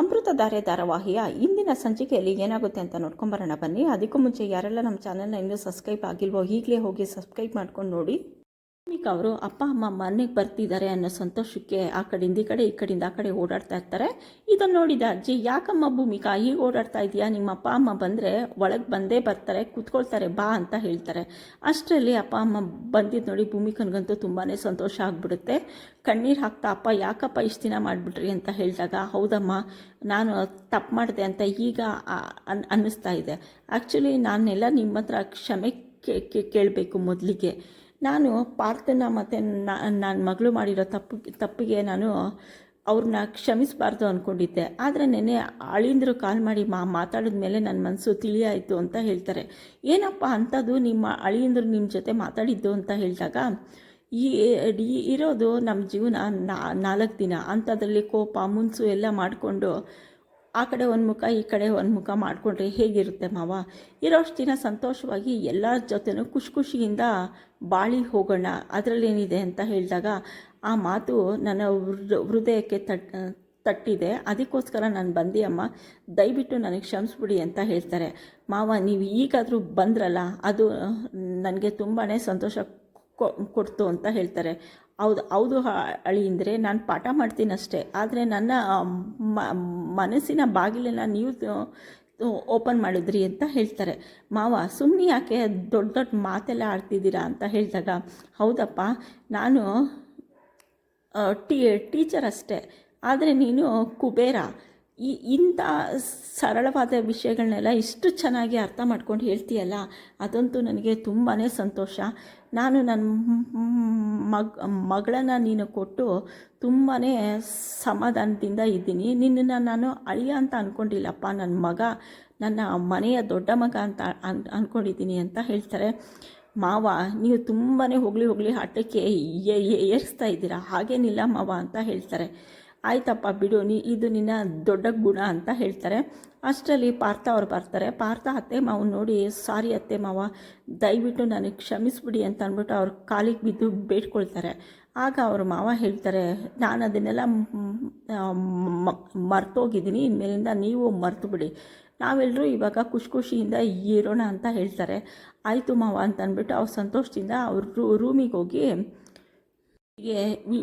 ಅಮೃತಧಾರೆ ಧಾರಾವಾಹಿಯ ಇಂದಿನ ಸಂಚಿಕೆಯಲ್ಲಿ ಏನಾಗುತ್ತೆ ಅಂತ ನೋಡ್ಕೊಂಬರೋಣ ಬನ್ನಿ. ಅದಕ್ಕೂ ಮುಂಚೆ ಯಾರೆಲ್ಲ ನಮ್ಮ ಚಾನಲ್ನ ಇನ್ನೂ ಸಬ್ಸ್ಕ್ರೈಬ್ ಆಗಿಲ್ವೋ ಈಗಲೇ ಹೋಗಿ ಸಬ್ಸ್ಕ್ರೈಬ್ ಮಾಡ್ಕೊಂಡು ನೋಡಿ. ಭೂಮಿಕಾ ಅವರು ಅಪ್ಪ, ಅಮ್ಮ ಮನೆಗೆ ಬರ್ತಿದ್ದಾರೆ ಅನ್ನೋ ಸಂತೋಷಕ್ಕೆ ಆ ಕಡೆಯಿಂದ ಈ ಕಡೆ, ಈ ಕಡೆಯಿಂದ ಆ ಕಡೆ ಓಡಾಡ್ತಾ ಇರ್ತಾರೆ. ಇದನ್ನು ನೋಡಿದ ಅಜ್ಜಿ, ಯಾಕಮ್ಮ ಭೂಮಿಕಾ ಈಗ ಓಡಾಡ್ತಾ ಇದೆಯಾ? ನಿಮ್ಮ ಅಪ್ಪ, ಅಮ್ಮ ಬಂದರೆ ಒಳಗೆ ಬಂದೇ ಬರ್ತಾರೆ, ಕೂತ್ಕೊಳ್ತಾರೆ, ಬಾ ಅಂತ ಹೇಳ್ತಾರೆ. ಅಷ್ಟರಲ್ಲಿ ಅಪ್ಪ, ಅಮ್ಮ ಬಂದಿದ್ದು ನೋಡಿ ಭೂಮಿಕನಿಗಂತೂ ತುಂಬಾ ಸಂತೋಷ ಆಗ್ಬಿಡುತ್ತೆ. ಕಣ್ಣೀರು ಹಾಕ್ತಾ, ಅಪ್ಪ, ಯಾಕಪ್ಪ ಇಷ್ಟು ದಿನ ಮಾಡಿಬಿಟ್ರಿ? ಅಂತ ಹೇಳಿದಾಗ, ಹೌದಮ್ಮ, ನಾನು ತಪ್ಪು ಮಾಡಿದೆ ಅಂತ ಈಗ ಅನ್, ಅನ್ನಿಸ್ತಾ ಇದೆ. ಆ್ಯಕ್ಚುಲಿ ನಾನೆಲ್ಲ ನಿಮ್ಮ ಹತ್ರ ಕ್ಷಮೆ ಕೇಳಬೇಕು ಮೊದಲಿಗೆ. ನಾನು ಪಾರ್ಥನ ಮತ್ತು ನನ್ನ ಮಗಳು ಮಾಡಿರೋ ತಪ್ಪು, ತಪ್ಪಿಗೆ ನಾನು ಅವ್ರನ್ನ ಕ್ಷಮಿಸಬಾರ್ದು ಅಂದ್ಕೊಂಡಿದ್ದೆ ಆದರೆ ನೆನ್ನೆ ಅಳಿಂದರು ಕಾಲ್ ಮಾಡಿ ಮಾ, ಮಾತಾಡಿದ ಮೇಲೆ ನನ್ನ ಮನಸ್ಸು ತಿಳಿಯಾಯಿತು ಅಂತ ಹೇಳ್ತಾರೆ. ಏನಪ್ಪ ಅಂಥದ್ದು ನಿಮ್ಮ ಅಳಿಯಂದರು ನಿಮ್ಮ ಜೊತೆ ಮಾತಾಡಿದ್ದು ಅಂತ ಹೇಳಿದಾಗ, ಈ ಇರೋದು ನಮ್ಮ ಜೀವನ ನಾಲ್ಕು ದಿನ ಅಂಥದ್ರಲ್ಲಿ ಕೋಪ, ಮುನ್ಸು ಎಲ್ಲ ಮಾಡಿಕೊಂಡು ಆ ಕಡೆ ಒಂದು ಮುಖ, ಈ ಕಡೆ ಒಂದು ಮುಖ ಮಾಡಿಕೊಂಡ್ರೆ ಹೇಗಿರುತ್ತೆ ಮಾವ? ಇರೋಷ್ಟು ದಿನ ಸಂತೋಷವಾಗಿ ಎಲ್ಲರ ಜೊತೆನೂ ಖುಷಿ ಖುಷಿಯಿಂದ ಬಾಳಿ ಹೋಗೋಣ, ಅದರಲ್ಲೇನಿದೆ ಅಂತ ಹೇಳಿದಾಗ ಆ ಮಾತು ನನ್ನ ಹೃದಯಕ್ಕೆ ತಟ್, ತಟ್ಟಿದೆ. ಅದಕ್ಕೋಸ್ಕರ ನಾನು ಬಂದಿ ಅಮ್ಮ ದಯವಿಟ್ಟು ನನಗೆ ಕ್ಷಮಿಸ್ಬಿಡಿ ಅಂತ ಹೇಳ್ತಾರೆ. ಮಾವ, ನೀವು ಈಗಾದರೂ ಬಂದ್ರಲ್ಲ, ಅದು, ನನಗೆ ತುಂಬಾ ಸಂತೋಷ ಕೊಡ್ತು ಅಂತ ಹೇಳ್ತಾರೆ. ಹೌದು ಹೌದು ಅಳಿ ಅಂದರೆ ನಾನು ಪಾಠ ಮಾಡ್ತೀನಿ ಅಷ್ಟೇ ಆದರೆ ನನ್ನ ಮನಸ್ಸಿನ ಬಾಗಿಲನ್ನು ನೀವು ಓಪನ್ ಮಾಡಿದ್ರಿ ಅಂತ ಹೇಳ್ತಾರೆ. ಮಾವ ಸುಮ್ಮನೆ ಯಾಕೆ ದೊಡ್ಡ ದೊಡ್ಡ ಮಾತೆಲ್ಲ ಆಡ್ತಿದ್ದೀರಾ ಅಂತ ಹೇಳಿದಾಗ, ಹೌದಪ್ಪ, ನಾನು ಟೀ, ಟೀಚರ್ ಅಷ್ಟೇ. ಆದರೆ ನೀನು ಕುಬೇರ. ಈ ಇಂಥ ಸರಳವಾದ ವಿಷಯಗಳನ್ನೆಲ್ಲ ಇಷ್ಟು ಚೆನ್ನಾಗಿ ಅರ್ಥ ಮಾಡ್ಕೊಂಡು ಹೇಳ್ತೀಯಲ್ಲ, ಅದಂತೂ ನನಗೆ ತುಂಬಾ ಸಂತೋಷ. ನಾನು ನನ್ನ ಮಗ್, ಮಗಳನ್ನು ನೀನು ಕೊಟ್ಟು ತುಂಬಾ ಸಮಾಧಾನದಿಂದ ಇದ್ದೀನಿ. ನಿನ್ನನ್ನು ನಾನು ಅಳಿಯ ಅಂತ ಅಂದ್ಕೊಂಡಿಲ್ಲಪ್ಪ ನನ್ನ ಮಗ, ನನ್ನ ಮನೆಯ ದೊಡ್ಡ ಮಗ ಅಂತ ಅನ್ ಅಂದ್ಕೊಂಡಿದ್ದೀನಿ ಅಂತ ಹೇಳ್ತಾರೆ. ಮಾವ, ನೀವು ತುಂಬಾ ಹೊಗಳಿ ಹೊಗಳಿ ಆಟಕ್ಕೆ ಏರಿಸ್ತಾ ಇದ್ದೀರಾ? ಹಾಗೇನಿಲ್ಲ ಮಾವ ಅಂತ ಹೇಳ್ತಾರೆ. ಆಯ್ತಪ್ಪ ಬಿಡು, ನೀ ಇದು ನಿನ್ನ ದೊಡ್ಡ ಗುಣ ಅಂತ ಹೇಳ್ತಾರೆ. ಅಷ್ಟರಲ್ಲಿ ಪಾರ್ಥ ಅವ್ರು ಬರ್ತಾರೆ. ಪಾರ್ಥ ಅತ್ತೆ ಮಾವು ನೋಡಿ, ಸಾರಿ ಅತ್ತೆ ಮಾವ, ದಯವಿಟ್ಟು ನನಗೆ ಕ್ಷಮಿಸ್ಬಿಡಿ ಅಂತ ಅಂದ್ಬಿಟ್ಟು ಅವ್ರ ಕಾಲಿಗೆ ಬಿದ್ದು ಬೇಡ್ಕೊಳ್ತಾರೆ. ಆಗ ಅವ್ರ ಮಾವ ಹೇಳ್ತಾರೆ, ನಾನು ಅದನ್ನೆಲ್ಲ ಮರ್ತೋಗಿದ್ದೀನಿ, ಇನ್ಮೇಲಿಂದ ನೀವು ಮರ್ತು ಬಿಡಿ ನಾವೆಲ್ಲರೂ ಇವಾಗ ಖುಷಿ ಖುಷಿಯಿಂದ ಇರೋಣ ಅಂತ ಹೇಳ್ತಾರೆ. ಆಯಿತು ಮಾವ ಅಂತ ಅಂದ್ಬಿಟ್ಟು ಅವ್ರು ಸಂತೋಷದಿಂದ ಅವ್ರ ರೂಮಿಗೆ ಹೋಗಿ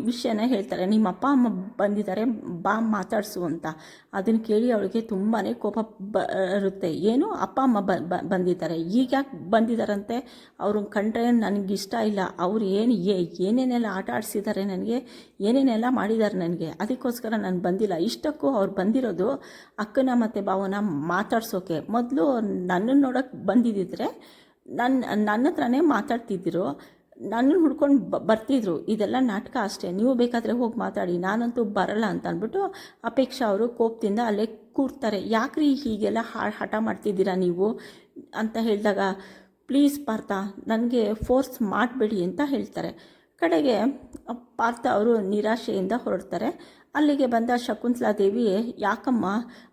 ವಿಷಯನ ಹೇಳ್ತಾರೆ. ನಿಮ್ಮ ಅಪ್ಪ ಅಮ್ಮ ಬಂದಿದ್ದಾರೆ, ಬಾ, ಮಾತಾಡಿಸು ಅಂತ. ಅದನ್ನು ಕೇಳಿ ಅವಳಿಗೆ ತುಂಬಾ ಕೋಪ ಬರುತ್ತೆ. ಏನು? ಅಪ್ಪ, ಅಮ್ಮ ಬಂದಿದ್ದಾರೆ. ಈಗ ಯಾಕೆ ಬಂದಿದ್ದಾರಂತೆ? ಅವ್ರನ್ನ ಕಂಡ್ರೆ ನನಗೆ ಇಷ್ಟ ಇಲ್ಲ. ಅವ್ರು ಏನು ಏನೇನೆಲ್ಲ ಆಟ ಆಡಿಸಿದ್ದಾರೆ ನನಗೆ, ಏನೇನೆಲ್ಲ ಮಾಡಿದ್ದಾರೆ ನನಗೆ, ಅದಕ್ಕೋಸ್ಕರ ನಾನು ಬಂದಿಲ್ಲ. ಇಷ್ಟಕ್ಕೂ ಅವ್ರು ಬಂದಿರೋದು ಅಕ್ಕನ ಮತ್ತು ಭಾವನ ಮಾತಾಡ್ಸೋಕೆ. ಮೊದಲು ನನ್ನನ್ನು ನೋಡೋಕೆ ಬಂದಿದ್ದಿದ್ರೆ ನನ್ನ ನನ್ನ ಹತ್ರನೇ ಮಾತಾಡ್ತಿದ್ದರು ನನ್ನನ್ನು ಹುಡ್ಕೊಂಡು ಬರ್ತಿದ್ರು. ಇದೆಲ್ಲ ನಾಟಕ ಅಷ್ಟೇ. ನೀವು ಬೇಕಾದರೆ ಹೋಗಿ ಮಾತಾಡಿ. ನಾನಂತೂ ಬರಲ್ಲ ಅಂತ ಅಂದ್ಬಿಟ್ಟು ಅಪೇಕ್ಷಾ ಅವರು ಕೋಪದಿಂದ ಅಲ್ಲೇ ಕೂರ್ತಾರೆ. ಯಾಕ್ರಿ ಹೀಗೆಲ್ಲ ಹಠ ಮಾಡ್ತಿದ್ದೀರಾ ನೀವು? ಅಂತ ಹೇಳಿದಾಗ, ಪ್ಲೀಸ್ ಪಾರ್ಥ, ನನಗೆ ಫೋರ್ಸ್ ಮಾಡಬೇಡಿ ಅಂತ ಹೇಳ್ತಾರೆ. ಕಡೆಗೆ ಪಾರ್ಥ ಅವರು ನಿರಾಶೆಯಿಂದ ಹೊರಡ್ತಾರೆ. ಅಲ್ಲಿಗೆ ಬಂದ ಶಕುಂತಲಾ ದೇವಿ ಯಾಕಮ್ಮ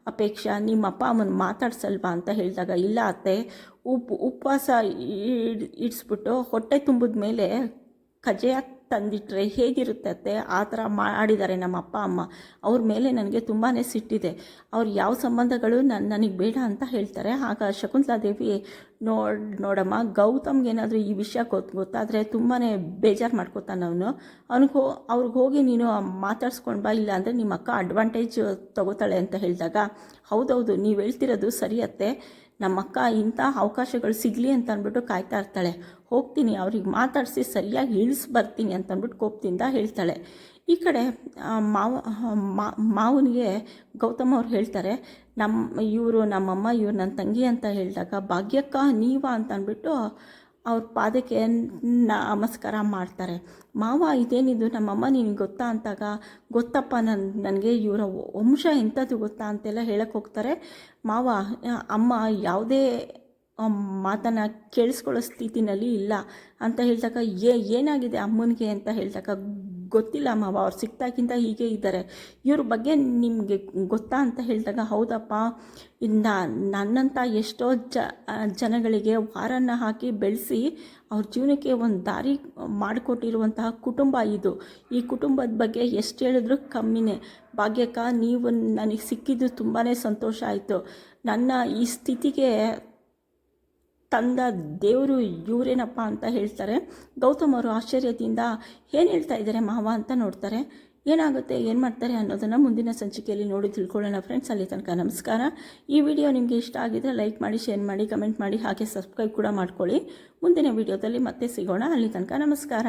ಅಪೇಕ್ಷಾ? ನಿಮ್ಮ ಅಪ್ಪ ಅಮ್ಮನ ಮಾತಾಡ್ಸಲ್ವಾ ಅಂತ ಹೇಳಿದಾಗ, ಇಲ್ಲ ಅತ್ತೆ, ಉಪ್ ಉಪವಾಸ ಇಡ್ ಇಡಿಸ್ಬಿಟ್ಟು ಹೊಟ್ಟೆ ತುಂಬಿದ ಮೇಲೆ ಕಜ್ಜಾಯ ತಂದಿಟ್ರೆ ಹೇಗಿರುತ್ತತ್ತೆ ಆ ಥರ ಮಾಡಿದ್ದಾರೆ ನಮ್ಮ ಅಪ್ಪ, ಅಮ್ಮ. ಅವ್ರ ಮೇಲೆ ನನಗೆ ತುಂಬಾ ಸಿಟ್ಟಿದೆ. ಅವ್ರು ಯಾವ ಸಂಬಂಧಗಳು ನನ್ನ ನನಗೆ ಬೇಡ ಅಂತ ಹೇಳ್ತಾರೆ. ಆಗ ಶಕುಂತಲಾ ದೇವಿ, ನೋಡ್, ನೋಡಮ್ಮ, ಗೌತಮ್ಗೆ ಏನಾದರೂ ಈ ವಿಷಯ ಗೊತ್ತು ಗೊತ್ತಾದರೆ ತುಂಬಾ ಬೇಜಾರು ಮಾಡ್ಕೋತಾನೆ ಅವನು. ಅವ್ನಿಗೆ ಅವ್ರಿಗೆ ಹೋಗಿ ನೀನು ಮಾತಾಡ್ಸ್ಕೊಂಡು ಬಾ, ಇಲ್ಲ ಅಂದರೆ ನಿಮ್ಮ ಅಕ್ಕ ಅಡ್ವಾಂಟೇಜ್ ತಗೋತಾಳೆ ಅಂತ ಹೇಳಿದಾಗ, ಹೌದೌದು, ನೀವು ಹೇಳ್ತಿರೋದು ಸರಿಯತ್ತೆ ನಮ್ಮಕ್ಕ ಇಂಥ ಅವಕಾಶಗಳು ಸಿಗಲಿ ಅಂತ ಅಂದ್ಬಿಟ್ಟು ಕಾಯ್ತಾ ಇರ್ತಾಳೆ. ಹೋಗ್ತೀನಿ, ಅವ್ರಿಗೆ ಮಾತಾಡಿಸಿ ಸರಿಯಾಗಿ ಇಳಿಸಿ ಬರ್ತೀನಿ ಅಂತ ಅಂದ್ಬಿಟ್ಟು ಕೋಪದಿಂದ ಹೇಳ್ತಾಳೆ. ಈ ಕಡೆ ಮಾವ ಮಾವನಿಗೆ ಗೌತಮ್ ಅವ್ರು ಹೇಳ್ತಾರೆ ನಮ್ಮ ಇವರು ನಮ್ಮಮ್ಮ, ಇವ್ರು ನನ್ನ ತಂಗಿ ಅಂತ ಹೇಳಿದಾಗ, ಭಾಗ್ಯಕ್ಕ ನೀವಾ ಅಂತ ಅಂದ್ಬಿಟ್ಟು ಅವ್ರ ಪಾದಕ್ಕೆ ನಮಸ್ಕಾರ ಮಾಡ್ತಾರೆ. ಮಾವ, ಇದೇನಿದು? ನಮ್ಮಮ್ಮ ನಿನಗೆ ಗೊತ್ತಾ? ಅಂತಾಗ, ಗೊತ್ತಪ್ಪ ನನ್ನ ನನಗೆ ಇವರ ವಂಶ ಎಂಥದ್ದು ಗೊತ್ತಾ? ಅಂತೆಲ್ಲ ಹೇಳಕ್ಕೆ ಹೋಗ್ತಾರೆ. ಮಾವ, ಅಮ್ಮ ಯಾವುದೇ ಮಾತನ್ನು ಕೇಳಿಸ್ಕೊಳ್ಳೋ ಸ್ಥಿತಿನಲ್ಲಿ ಇಲ್ಲ ಅಂತ ಹೇಳಿದಾಗ, ಏ, ಏನಾಗಿದೆ ಅಮ್ಮನಿಗೆ? ಅಂತ ಹೇಳಿದಾಗ, ಗೊತ್ತಿಲ್ಲ ಮಾವ, ಅವ್ರು ಸಿಕ್ತಾಗಿಂತ ಹೀಗೆ ಇದ್ದಾರೆ. ಇವ್ರ ಬಗ್ಗೆ ನಿಮಗೆ ಗೊತ್ತಾ? ಅಂತ ಹೇಳಿದಾಗ, ಹೌದಪ್ಪ, ಇನ್ನು ನನ್ನಂಥ ಎಷ್ಟೋ ಜ, ಜನಗಳಿಗೆ ವಾರನ್ನ ಹಾಕಿ ಬೆಳೆಸಿ ಅವ್ರ ಜೀವನಕ್ಕೆ ಒಂದು ದಾರಿ ಮಾಡಿಕೊಟ್ಟಿರುವಂತಹ ಕುಟುಂಬ ಇದು. ಈ ಕುಟುಂಬದ ಬಗ್ಗೆ ಎಷ್ಟು ಹೇಳಿದ್ರು ಕಮ್ಮಿನೇ. ಭಾಗ್ಯಕ್ಕ, ನೀವು ನನಗೆ ಸಿಕ್ಕಿದ್ದು ತುಂಬಾ ಸಂತೋಷ ಆಯಿತು. ನನ್ನ ಈ ಸ್ಥಿತಿಗೆ ತಂದ ದೇವರು ಇವರೇನಪ್ಪ ಅಂತ ಹೇಳ್ತಾರೆ. ಗೌತಮ್ ಅವರು ಆಶ್ಚರ್ಯದಿಂದ ಏನು ಹೇಳ್ತಾ ಇದ್ದಾರೆ ಮಾವ ಅಂತ ನೋಡ್ತಾರೆ. ಏನಾಗುತ್ತೆ, ಏನು ಮಾಡ್ತಾರೆ ಅನ್ನೋದನ್ನು ಮುಂದಿನ ಸಂಚಿಕೆಯಲ್ಲಿ ನೋಡಿ ತಿಳ್ಕೊಳ್ಳೋಣ ಫ್ರೆಂಡ್ಸ್ ಅಲ್ಲಿ ತನಕ ನಮಸ್ಕಾರ. ಈ ವಿಡಿಯೋ ನಿಮಗೆ ಇಷ್ಟ ಆಗಿದ್ರೆ ಲೈಕ್ ಮಾಡಿ ಶೇರ್ ಮಾಡಿ ಕಮೆಂಟ್ ಮಾಡಿ, ಹಾಗೆ ಸಬ್ಸ್ಕ್ರೈಬ್ ಕೂಡ ಮಾಡ್ಕೊಳ್ಳಿ. ಮುಂದಿನ ವಿಡಿಯೋದಲ್ಲಿ ಮತ್ತೆ ಸಿಗೋಣ. ಅಲ್ಲಿ ತನಕ ನಮಸ್ಕಾರ.